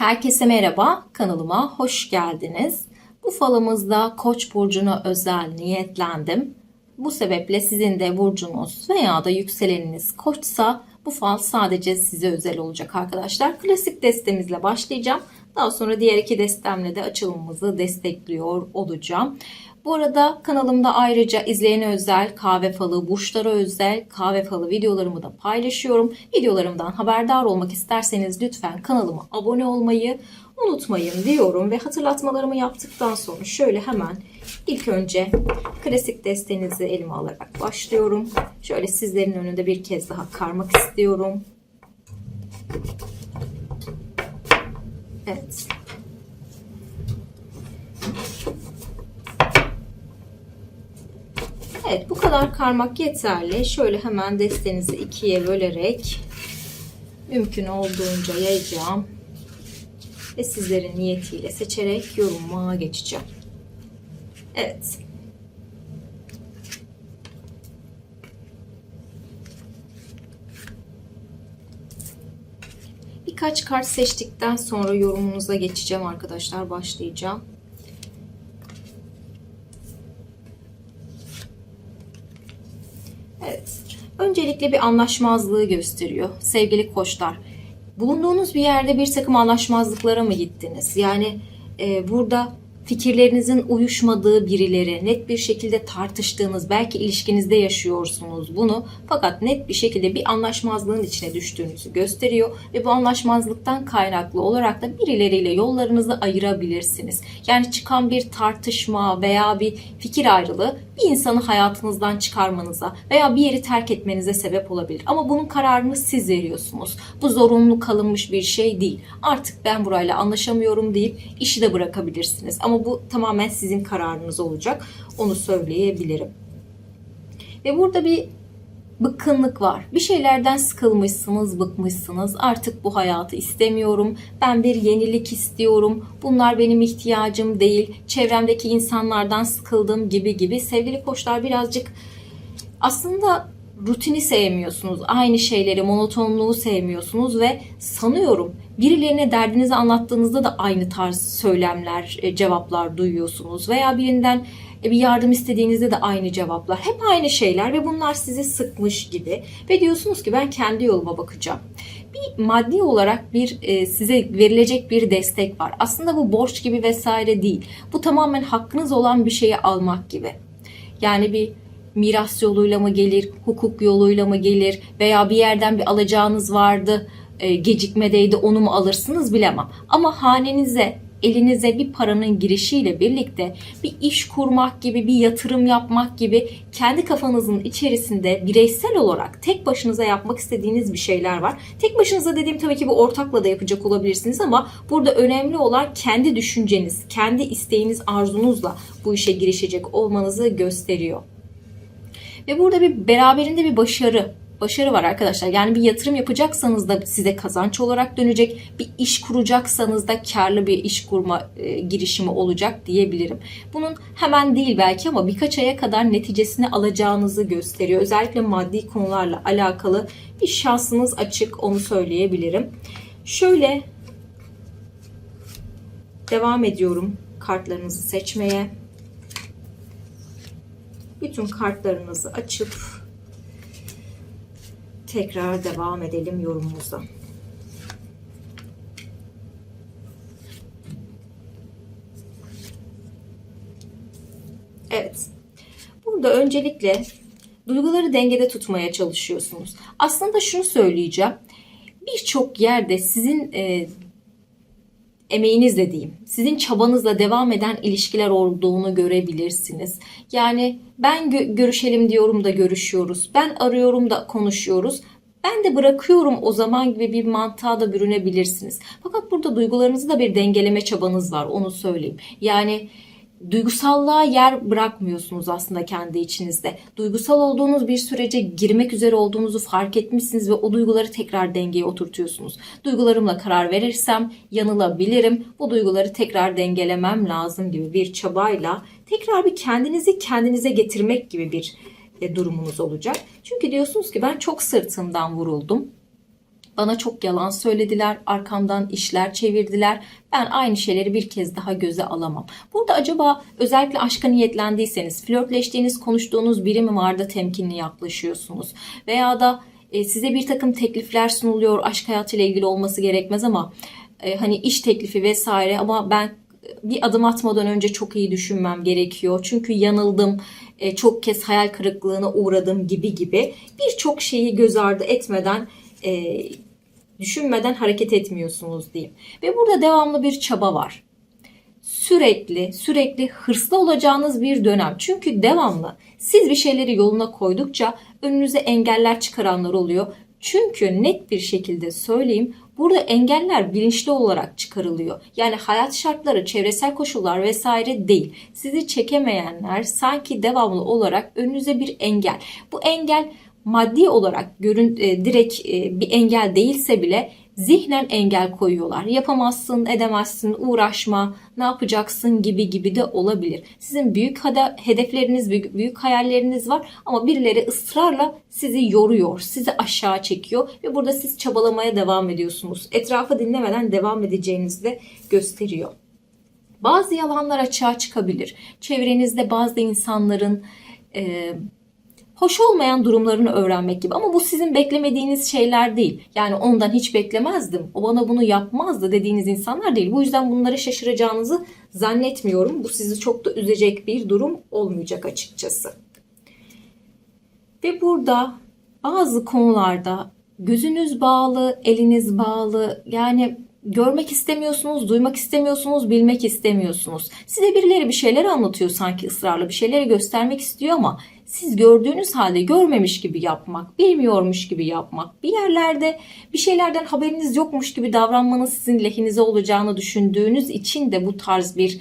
Herkese merhaba, kanalıma hoş geldiniz. Bu falımızda Koç burcuna özel niyetlendim. Bu sebeple sizin de burcunuz veya da yükseleniniz Koçsa bu fal sadece size özel olacak arkadaşlar. Klasik destemizle başlayacağım. Daha sonra diğer iki destemle de açılımımızı destekliyor olacağım. Bu arada kanalımda ayrıca izleyene özel kahve falı, burçlara özel kahve falı videolarımı da paylaşıyorum. Videolarımdan haberdar olmak isterseniz lütfen kanalıma abone olmayı unutmayın diyorum ve hatırlatmalarımı yaptıktan sonra şöyle hemen ilk önce klasik destenizi elime alarak başlıyorum. Şöyle sizlerin önünde bir kez daha karmak istiyorum. Evet. Evet bu kadar karmak yeterli. Şöyle hemen destenizi ikiye bölerek mümkün olduğunca yayacağım. Ve sizlerin niyetiyle seçerek yorumuma geçeceğim. Evet. Birkaç kart seçtikten sonra yorumunuza geçeceğim arkadaşlar. Başlayacağım. Evet. Öncelikle bir anlaşmazlığı gösteriyor. Sevgili koçlar. Bulunduğunuz bir yerde bir takım anlaşmazlıklara mı gittiniz? Yani e, burada fikirlerinizin uyuşmadığı birileri, net bir şekilde tartıştığınız, belki ilişkinizde yaşıyorsunuz bunu. Fakat net bir şekilde bir anlaşmazlığın içine düştüğünüzü gösteriyor ve bu anlaşmazlıktan kaynaklı olarak da birileriyle yollarınızı ayırabilirsiniz. Yani çıkan bir tartışma veya bir fikir ayrılığı bir insanı hayatınızdan çıkarmanıza veya bir yeri terk etmenize sebep olabilir. Ama bunun kararını siz veriyorsunuz. Bu zorunlu kalınmış bir şey değil. Artık ben burayla anlaşamıyorum deyip işi de bırakabilirsiniz. Ama bu tamamen sizin kararınız olacak. Onu söyleyebilirim. Ve burada bir bıkkınlık var. Bir şeylerden sıkılmışsınız, bıkmışsınız. Artık bu hayatı istemiyorum. Ben bir yenilik istiyorum. Bunlar benim ihtiyacım değil. Çevremdeki insanlardan sıkıldım gibi gibi. Sevgili koçlar birazcık aslında rutini sevmiyorsunuz. Aynı şeyleri, monotonluğu sevmiyorsunuz ve sanıyorum birilerine derdinizi anlattığınızda da aynı tarz söylemler, e, cevaplar duyuyorsunuz veya birinden e, bir yardım istediğinizde de aynı cevaplar. Hep aynı şeyler ve bunlar sizi sıkmış gibi ve diyorsunuz ki ben kendi yoluma bakacağım. Bir maddi olarak bir e, size verilecek bir destek var. Aslında bu borç gibi vesaire değil. Bu tamamen hakkınız olan bir şeyi almak gibi. Yani bir miras yoluyla mı gelir, hukuk yoluyla mı gelir veya bir yerden bir alacağınız vardı, e, gecikmedeydi onu mu alırsınız bilemem. Ama hanenize elinize bir paranın girişiyle birlikte bir iş kurmak gibi, bir yatırım yapmak gibi kendi kafanızın içerisinde bireysel olarak tek başınıza yapmak istediğiniz bir şeyler var. Tek başınıza dediğim tabii ki bu ortakla da yapacak olabilirsiniz ama burada önemli olan kendi düşünceniz, kendi isteğiniz, arzunuzla bu işe girişecek olmanızı gösteriyor. Ve burada bir beraberinde bir başarı, başarı var arkadaşlar. Yani bir yatırım yapacaksanız da size kazanç olarak dönecek. Bir iş kuracaksanız da karlı bir iş kurma e, girişimi olacak diyebilirim. Bunun hemen değil belki ama birkaç aya kadar neticesini alacağınızı gösteriyor. Özellikle maddi konularla alakalı bir şansınız açık onu söyleyebilirim. Şöyle devam ediyorum kartlarınızı seçmeye bütün kartlarınızı açıp tekrar devam edelim yorumumuza. Evet. Burada öncelikle duyguları dengede tutmaya çalışıyorsunuz. Aslında şunu söyleyeceğim. Birçok yerde sizin e, emeğinizle diyeyim, sizin çabanızla devam eden ilişkiler olduğunu görebilirsiniz. Yani ben gö- görüşelim diyorum da görüşüyoruz. Ben arıyorum da konuşuyoruz. Ben de bırakıyorum o zaman gibi bir mantığa da bürünebilirsiniz. Fakat burada duygularınızı da bir dengeleme çabanız var onu söyleyeyim. Yani duygusallığa yer bırakmıyorsunuz aslında kendi içinizde. Duygusal olduğunuz bir sürece girmek üzere olduğunuzu fark etmişsiniz ve o duyguları tekrar dengeye oturtuyorsunuz. Duygularımla karar verirsem yanılabilirim. Bu duyguları tekrar dengelemem lazım gibi bir çabayla tekrar bir kendinizi kendinize getirmek gibi bir e, durumunuz olacak. Çünkü diyorsunuz ki ben çok sırtımdan vuruldum Bana çok yalan söylediler, arkamdan işler çevirdiler. Ben aynı şeyleri bir kez daha göze alamam. Burada acaba özellikle aşka niyetlendiyseniz, flörtleştiğiniz, konuştuğunuz biri mi var da temkinli yaklaşıyorsunuz? Veya da e, size bir takım teklifler sunuluyor, aşk hayatıyla ilgili olması gerekmez ama e, hani iş teklifi vesaire ama ben bir adım atmadan önce çok iyi düşünmem gerekiyor. Çünkü yanıldım, e, çok kez hayal kırıklığına uğradım gibi gibi birçok şeyi göz ardı etmeden e, düşünmeden hareket etmiyorsunuz diyeyim. Ve burada devamlı bir çaba var. Sürekli, sürekli hırslı olacağınız bir dönem. Çünkü devamlı siz bir şeyleri yoluna koydukça önünüze engeller çıkaranlar oluyor. Çünkü net bir şekilde söyleyeyim burada engeller bilinçli olarak çıkarılıyor. Yani hayat şartları, çevresel koşullar vesaire değil. Sizi çekemeyenler sanki devamlı olarak önünüze bir engel. Bu engel maddi olarak görün e, direkt e, bir engel değilse bile zihnen engel koyuyorlar. Yapamazsın, edemezsin, uğraşma, ne yapacaksın gibi gibi de olabilir. Sizin büyük hedefleriniz, büyük, büyük hayalleriniz var ama birileri ısrarla sizi yoruyor, sizi aşağı çekiyor ve burada siz çabalamaya devam ediyorsunuz. Etrafı dinlemeden devam edeceğinizi de gösteriyor. Bazı yalanlar açığa çıkabilir. Çevrenizde bazı insanların e, hoş olmayan durumlarını öğrenmek gibi. Ama bu sizin beklemediğiniz şeyler değil. Yani ondan hiç beklemezdim. O bana bunu yapmazdı dediğiniz insanlar değil. Bu yüzden bunlara şaşıracağınızı zannetmiyorum. Bu sizi çok da üzecek bir durum olmayacak açıkçası. Ve burada bazı konularda gözünüz bağlı, eliniz bağlı. Yani görmek istemiyorsunuz, duymak istemiyorsunuz, bilmek istemiyorsunuz. Size birileri bir şeyler anlatıyor sanki ısrarla bir şeyleri göstermek istiyor ama siz gördüğünüz halde görmemiş gibi yapmak, bilmiyormuş gibi yapmak, bir yerlerde bir şeylerden haberiniz yokmuş gibi davranmanız sizin lehinize olacağını düşündüğünüz için de bu tarz bir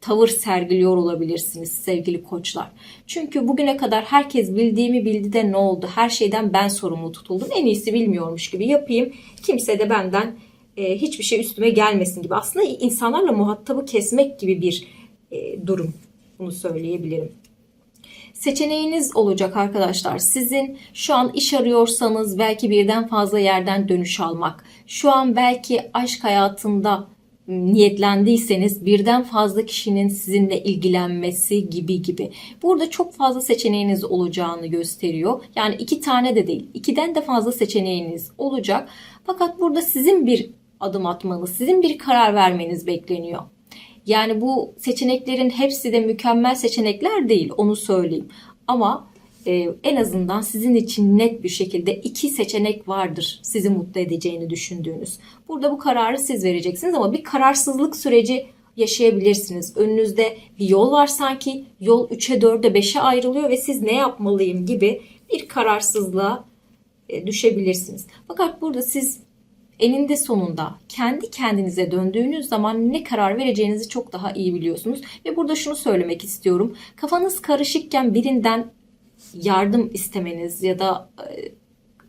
tavır sergiliyor olabilirsiniz sevgili koçlar. Çünkü bugüne kadar herkes bildiğimi bildi de ne oldu? Her şeyden ben sorumlu tutuldum. En iyisi bilmiyormuş gibi yapayım. Kimse de benden e, hiçbir şey üstüme gelmesin gibi. Aslında insanlarla muhatabı kesmek gibi bir e, durum. Bunu söyleyebilirim seçeneğiniz olacak arkadaşlar. Sizin şu an iş arıyorsanız belki birden fazla yerden dönüş almak. Şu an belki aşk hayatında niyetlendiyseniz birden fazla kişinin sizinle ilgilenmesi gibi gibi. Burada çok fazla seçeneğiniz olacağını gösteriyor. Yani iki tane de değil, ikiden de fazla seçeneğiniz olacak. Fakat burada sizin bir adım atmanız, sizin bir karar vermeniz bekleniyor. Yani bu seçeneklerin hepsi de mükemmel seçenekler değil onu söyleyeyim. Ama e, en azından sizin için net bir şekilde iki seçenek vardır sizi mutlu edeceğini düşündüğünüz. Burada bu kararı siz vereceksiniz ama bir kararsızlık süreci yaşayabilirsiniz. Önünüzde bir yol var sanki yol 3'e 4'e 5'e ayrılıyor ve siz ne yapmalıyım gibi bir kararsızlığa e, düşebilirsiniz. Fakat burada siz eninde sonunda kendi kendinize döndüğünüz zaman ne karar vereceğinizi çok daha iyi biliyorsunuz. Ve burada şunu söylemek istiyorum. Kafanız karışıkken birinden yardım istemeniz ya da e,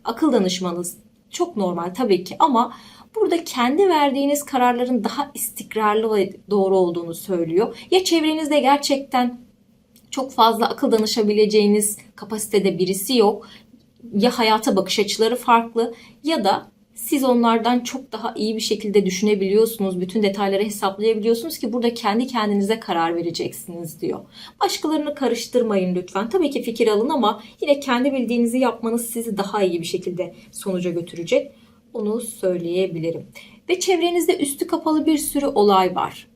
akıl danışmanız çok normal tabii ki ama burada kendi verdiğiniz kararların daha istikrarlı ve doğru olduğunu söylüyor. Ya çevrenizde gerçekten çok fazla akıl danışabileceğiniz kapasitede birisi yok ya hayata bakış açıları farklı ya da siz onlardan çok daha iyi bir şekilde düşünebiliyorsunuz. Bütün detayları hesaplayabiliyorsunuz ki burada kendi kendinize karar vereceksiniz diyor. Başkalarını karıştırmayın lütfen. Tabii ki fikir alın ama yine kendi bildiğinizi yapmanız sizi daha iyi bir şekilde sonuca götürecek. Onu söyleyebilirim. Ve çevrenizde üstü kapalı bir sürü olay var.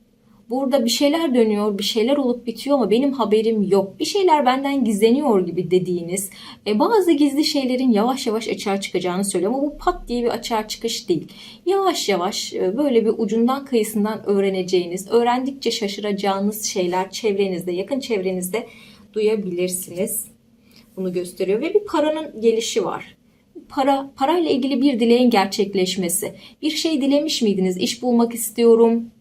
Burada bir şeyler dönüyor, bir şeyler olup bitiyor ama benim haberim yok. Bir şeyler benden gizleniyor gibi dediğiniz e, bazı gizli şeylerin yavaş yavaş açığa çıkacağını söylüyor ama bu pat diye bir açığa çıkış değil. Yavaş yavaş e, böyle bir ucundan kıyısından öğreneceğiniz, öğrendikçe şaşıracağınız şeyler çevrenizde, yakın çevrenizde duyabilirsiniz. Bunu gösteriyor ve bir paranın gelişi var para parayla ilgili bir dileğin gerçekleşmesi. Bir şey dilemiş miydiniz? İş bulmak istiyorum,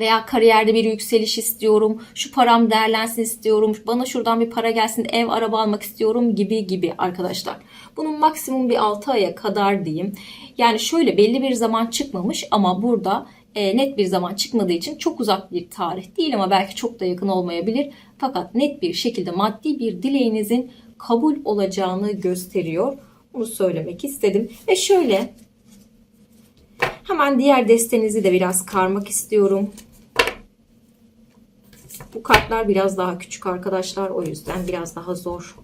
veya kariyerde bir yükseliş istiyorum, şu param değerlensin istiyorum, bana şuradan bir para gelsin, ev, araba almak istiyorum gibi gibi arkadaşlar. Bunun maksimum bir 6 aya kadar diyeyim. Yani şöyle belli bir zaman çıkmamış ama burada e, net bir zaman çıkmadığı için çok uzak bir tarih değil ama belki çok da yakın olmayabilir. Fakat net bir şekilde maddi bir dileğinizin kabul olacağını gösteriyor. Bunu söylemek istedim. Ve şöyle Hemen diğer destenizi de biraz karmak istiyorum. Bu kartlar biraz daha küçük arkadaşlar. O yüzden biraz daha zor.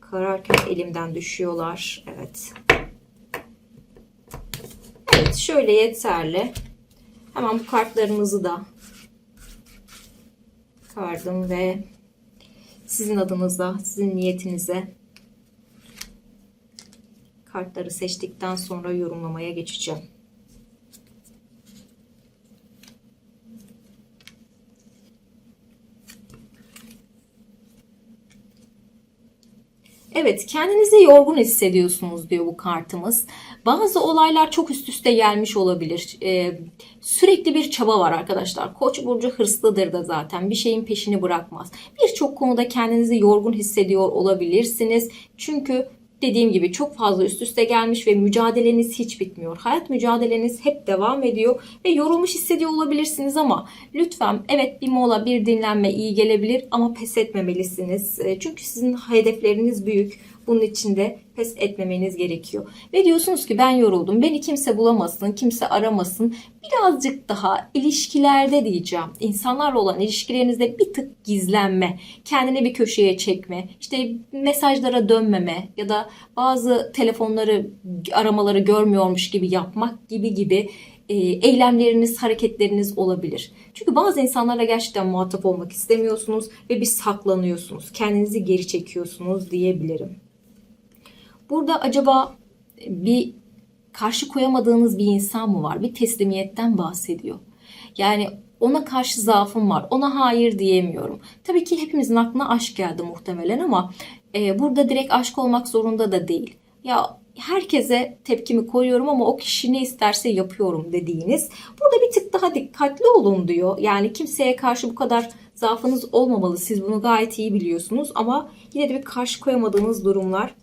Kararken elimden düşüyorlar. Evet. Evet şöyle yeterli. Hemen bu kartlarımızı da kardım ve sizin adınıza, sizin niyetinize kartları seçtikten sonra yorumlamaya geçeceğim. Evet, kendinizi yorgun hissediyorsunuz diyor bu kartımız. Bazı olaylar çok üst üste gelmiş olabilir. Ee, sürekli bir çaba var arkadaşlar. Koç burcu hırslıdır da zaten. Bir şeyin peşini bırakmaz. Birçok konuda kendinizi yorgun hissediyor olabilirsiniz. Çünkü dediğim gibi çok fazla üst üste gelmiş ve mücadeleniz hiç bitmiyor. Hayat mücadeleniz hep devam ediyor ve yorulmuş hissediyor olabilirsiniz ama lütfen evet bir mola bir dinlenme iyi gelebilir ama pes etmemelisiniz. E, Çünkü sizin hedefleriniz büyük. Bunun için de pes etmemeniz gerekiyor. Ve diyorsunuz ki ben yoruldum. Beni kimse bulamasın, kimse aramasın. Birazcık daha ilişkilerde diyeceğim. İnsanlarla olan ilişkilerinizde bir tık gizlenme, kendini bir köşeye çekme, işte mesajlara dönmeme ya da bazı telefonları aramaları görmüyormuş gibi yapmak gibi gibi e, eylemleriniz, hareketleriniz olabilir. Çünkü bazı insanlarla gerçekten muhatap olmak istemiyorsunuz ve bir saklanıyorsunuz. Kendinizi geri çekiyorsunuz diyebilirim. Burada acaba bir karşı koyamadığınız bir insan mı var? Bir teslimiyetten bahsediyor. Yani ona karşı zaafım var. Ona hayır diyemiyorum. Tabii ki hepimizin aklına aşk geldi muhtemelen ama e, burada direkt aşk olmak zorunda da değil. Ya herkese tepkimi koyuyorum ama o kişi ne isterse yapıyorum dediğiniz. Burada bir tık daha dikkatli olun diyor. Yani kimseye karşı bu kadar zaafınız olmamalı. Siz bunu gayet iyi biliyorsunuz ama yine de bir karşı koyamadığınız durumlar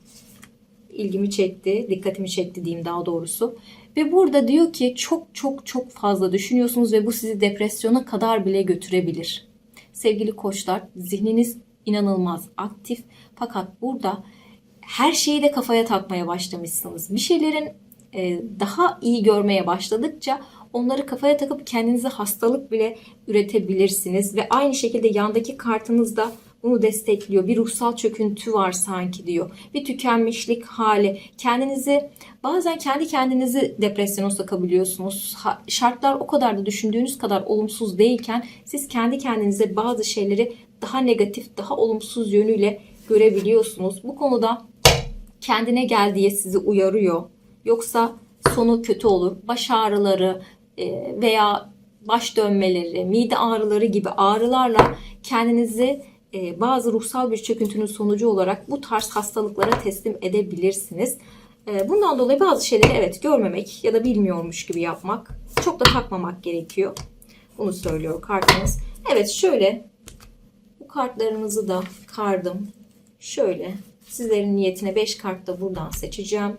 ilgimi çekti, dikkatimi çekti diyeyim daha doğrusu. Ve burada diyor ki çok çok çok fazla düşünüyorsunuz ve bu sizi depresyona kadar bile götürebilir. Sevgili koçlar, zihniniz inanılmaz aktif fakat burada her şeyi de kafaya takmaya başlamışsınız. Bir şeylerin e, daha iyi görmeye başladıkça onları kafaya takıp kendinize hastalık bile üretebilirsiniz ve aynı şekilde yandaki kartınızda bunu destekliyor. Bir ruhsal çöküntü var sanki diyor. Bir tükenmişlik hali. Kendinizi bazen kendi kendinizi depresyona sokabiliyorsunuz. Şartlar o kadar da düşündüğünüz kadar olumsuz değilken siz kendi kendinize bazı şeyleri daha negatif, daha olumsuz yönüyle görebiliyorsunuz. Bu konuda kendine gel diye sizi uyarıyor. Yoksa sonu kötü olur. Baş ağrıları e, veya baş dönmeleri, mide ağrıları gibi ağrılarla kendinizi e, bazı ruhsal bir çöküntünün sonucu olarak bu tarz hastalıklara teslim edebilirsiniz. E, Bundan dolayı bazı şeyleri evet görmemek ya da bilmiyormuş gibi yapmak, çok da takmamak gerekiyor. Bunu söylüyor kartımız. Evet şöyle bu kartlarımızı da kardım. Şöyle sizlerin niyetine 5 kart da buradan seçeceğim.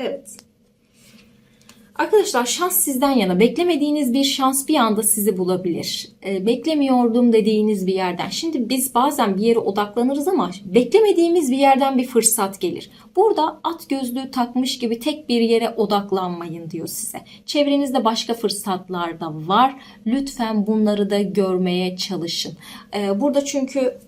Evet. Arkadaşlar şans sizden yana. Beklemediğiniz bir şans bir anda sizi bulabilir. E, beklemiyordum dediğiniz bir yerden. Şimdi biz bazen bir yere odaklanırız ama beklemediğimiz bir yerden bir fırsat gelir. Burada at gözlüğü takmış gibi tek bir yere odaklanmayın diyor size. Çevrenizde başka fırsatlar da var. Lütfen bunları da görmeye çalışın. E, burada çünkü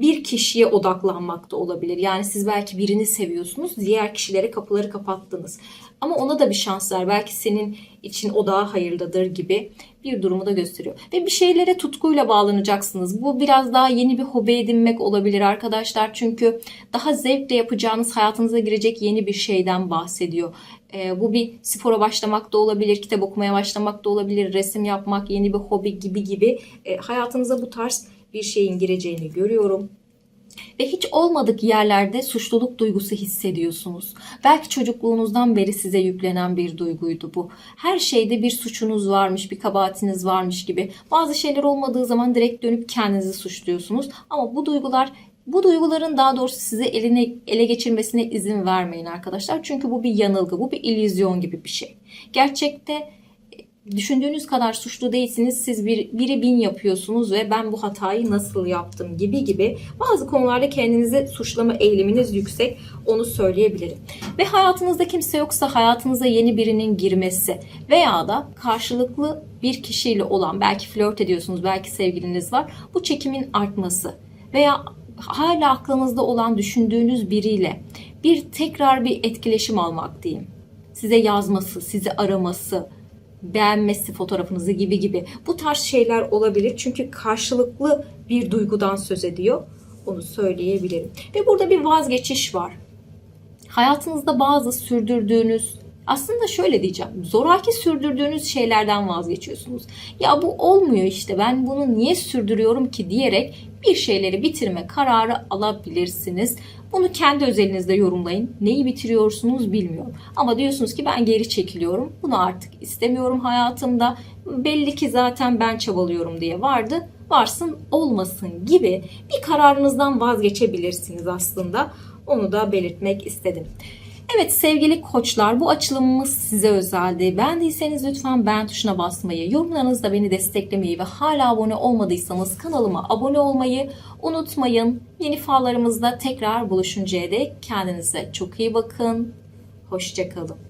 bir kişiye odaklanmak da olabilir. Yani siz belki birini seviyorsunuz, diğer kişilere kapıları kapattınız. Ama ona da bir şans ver. Belki senin için o daha hayırlıdır gibi bir durumu da gösteriyor. Ve bir şeylere tutkuyla bağlanacaksınız. Bu biraz daha yeni bir hobi edinmek olabilir arkadaşlar. Çünkü daha zevkle yapacağınız hayatınıza girecek yeni bir şeyden bahsediyor. Ee, bu bir spora başlamak da olabilir, kitap okumaya başlamak da olabilir, resim yapmak, yeni bir hobi gibi gibi. Ee, hayatınıza bu tarz bir şeyin gireceğini görüyorum. Ve hiç olmadık yerlerde suçluluk duygusu hissediyorsunuz. Belki çocukluğunuzdan beri size yüklenen bir duyguydu bu. Her şeyde bir suçunuz varmış, bir kabahatiniz varmış gibi. Bazı şeyler olmadığı zaman direkt dönüp kendinizi suçluyorsunuz. Ama bu duygular bu duyguların daha doğrusu size eline ele geçirmesine izin vermeyin arkadaşlar. Çünkü bu bir yanılgı, bu bir illüzyon gibi bir şey. Gerçekte düşündüğünüz kadar suçlu değilsiniz. Siz bir, biri bin yapıyorsunuz ve ben bu hatayı nasıl yaptım gibi gibi bazı konularda kendinizi suçlama eğiliminiz yüksek. Onu söyleyebilirim. Ve hayatınızda kimse yoksa hayatınıza yeni birinin girmesi veya da karşılıklı bir kişiyle olan belki flört ediyorsunuz, belki sevgiliniz var. Bu çekimin artması veya hala aklınızda olan düşündüğünüz biriyle bir tekrar bir etkileşim almak diyeyim. Size yazması, sizi araması, beğenmesi fotoğrafınızı gibi gibi. Bu tarz şeyler olabilir. Çünkü karşılıklı bir duygudan söz ediyor. Onu söyleyebilirim. Ve burada bir vazgeçiş var. Hayatınızda bazı sürdürdüğünüz aslında şöyle diyeceğim. Zoraki sürdürdüğünüz şeylerden vazgeçiyorsunuz. Ya bu olmuyor işte ben bunu niye sürdürüyorum ki diyerek bir şeyleri bitirme kararı alabilirsiniz. Bunu kendi özelinizde yorumlayın. Neyi bitiriyorsunuz bilmiyorum. Ama diyorsunuz ki ben geri çekiliyorum. Bunu artık istemiyorum hayatımda. Belli ki zaten ben çabalıyorum diye vardı. Varsın olmasın gibi bir kararınızdan vazgeçebilirsiniz aslında. Onu da belirtmek istedim. Evet sevgili koçlar bu açılımımız size özeldi. Beğendiyseniz lütfen beğen tuşuna basmayı, yorumlarınızda beni desteklemeyi ve hala abone olmadıysanız kanalıma abone olmayı unutmayın. Yeni fallarımızda tekrar buluşuncaya dek kendinize çok iyi bakın. Hoşçakalın.